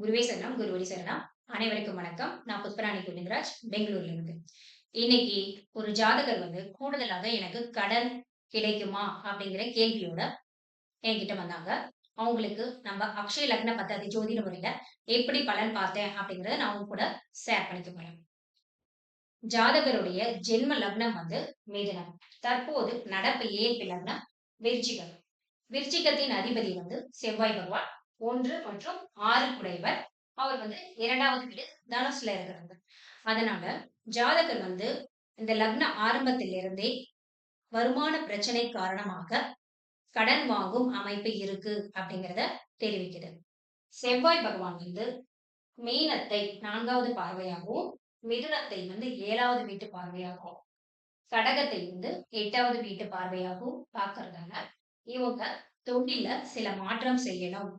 குருவே சரணம் குருவடி சரணம் அனைவருக்கும் வணக்கம். நான் புத்பராணி கோவிந்தராஜ் பெங்களூர்ல இருந்து. இன்னைக்கு ஒரு ஜாதகர் வந்து கூடுதலாக எனக்கு கடன் கிடைக்குமா அப்படிங்கிற கேள்வியோட என்கிட்ட வந்தாங்க. அவங்களுக்கு நம்ம அக்ஷய லக்ன பத்தாதி ஜோதிட முறையில எப்படி பலன் பார்த்தேன் அப்படிங்கறத நான் அவங்க கூட ஷேர் பண்ணிக்க போறேன். ஜாதகருடைய ஜென்ம லக்னம் வந்து மிதுனம். தற்போது நடப்பு ஏற்பி லக்னம் விருச்சிகம். விருச்சிகத்தின் அதிபதி வந்து செவ்வாய் பகவான். ஒன்று மற்றும் ஆறு குடைவர் அவர் வந்து இரண்டாவது வீடு தனுசுல இருக்கிறாங்க. அதனால ஜாதகர் வந்து இந்த லக்ன ஆரம்பத்திலிருந்தே வருமான பிரச்சனை காரணமாக கடன் வாங்கும் அமைப்பு இருக்கு அப்படிங்கிறத தெரிவிக்குது. செவ்வாய் பகவான் வந்து மீனத்தை நான்காவது பார்வையாகவும் மிதுனத்தை வந்து ஏழாவது வீட்டு பார்வையாகவும் கடகத்தை வந்து எட்டாவது வீட்டு பார்வையாகவும் பார்க்கறதால இவங்க தொழில சில மாற்றம் செய்யணும்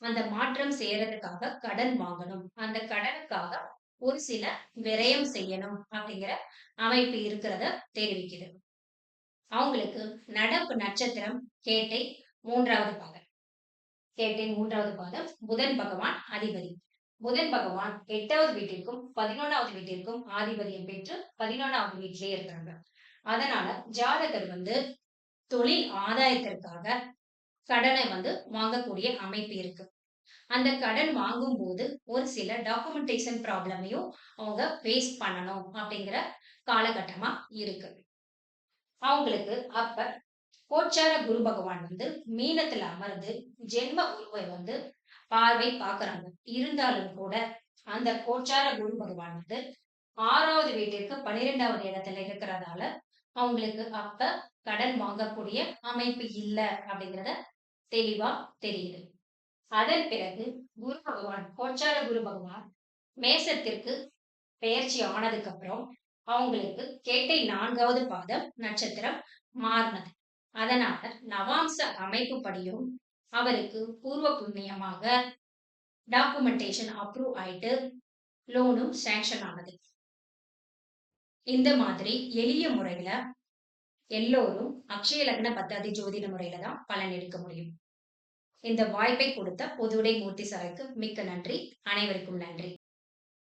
அந்த மாற்றம் செய்யறதுக்காக கடன் வாங்கணும். அந்த கடனுக்காக ஒரு சில விரயம் செய்யணும் அப்படிங்கிற அமைப்பு இருக்கிறத தெரிவிக்குது. அவங்களுக்கு நடப்பு நட்சத்திரம் கேட்டை மூன்றாவது பாதம் கேட்டை மூன்றாவது பாதம் புதன் பகவான் அதிபதி. புதன் பகவான் எட்டாவது வீட்டிற்கும் பதினொன்றாவது வீட்டிற்கும் ஆதிபதியம் பெற்று பதினொன்றாவது வீட்டிலே இருக்கிறாங்க. அதனால ஜாதகர் வந்து தொழில் ஆதாயத்திற்காக கடனை வந்து வாங்கக்கூடிய அமைப்பு இருக்கு. அந்த கடன் வாங்கும் போது ஒரு சில டாக்குமெண்டேஷன் ப்ராப்ளமையும் அவங்க ஃபேஸ் பண்ணணும் அப்படிங்கிற காலகட்டமா இருக்கு. அவங்களுக்கு அப்ப கோச்சார குரு பகவான் வந்து மீனத்துல அமர்ந்து ஜென்ம குருவை வந்து பார்வை பார்க்கறாங்க. இருந்தாலும் கூட அந்த கோச்சார குரு பகவான் வந்து ஆறாவது வீட்டிற்கு பனிரெண்டாவது இடத்துல இருக்கிறதால அவங்களுக்கு அப்ப கடன் வாங்கக்கூடிய அமைப்பு இல்லை அப்படிங்கிறத தெளிவா தெரியுது. அதன் பிறகு குரு பகவான் கோச்சார குரு பகவான் மேசத்திற்கு பெயர்ச்சி ஆனதுக்கு அப்புறம் அவங்களுக்கு கேட்டை நான்காவது பாதம் நட்சத்திரம் மாறினது. அதனால நவாம்ச அமைப்புப்படியும் அவருக்கு பூர்வ புண்ணியமாக டாக்குமெண்டேஷன் அப்ரூவ் ஆயிட்டு லோனும் சேங்ஷன் ஆனது. இந்த மாதிரி எளிய முறையில எல்லோரும் அக்ஷய லக்ன பத்தாதி ஜோதிட முறையில தான் பலன் எடுக்க முடியும். இந்த வாய்ப்பை கொடுத்த பொதுவுடை மூர்த்தி சாருக்கு மிக்க நன்றி. அனைவருக்கும் நன்றி.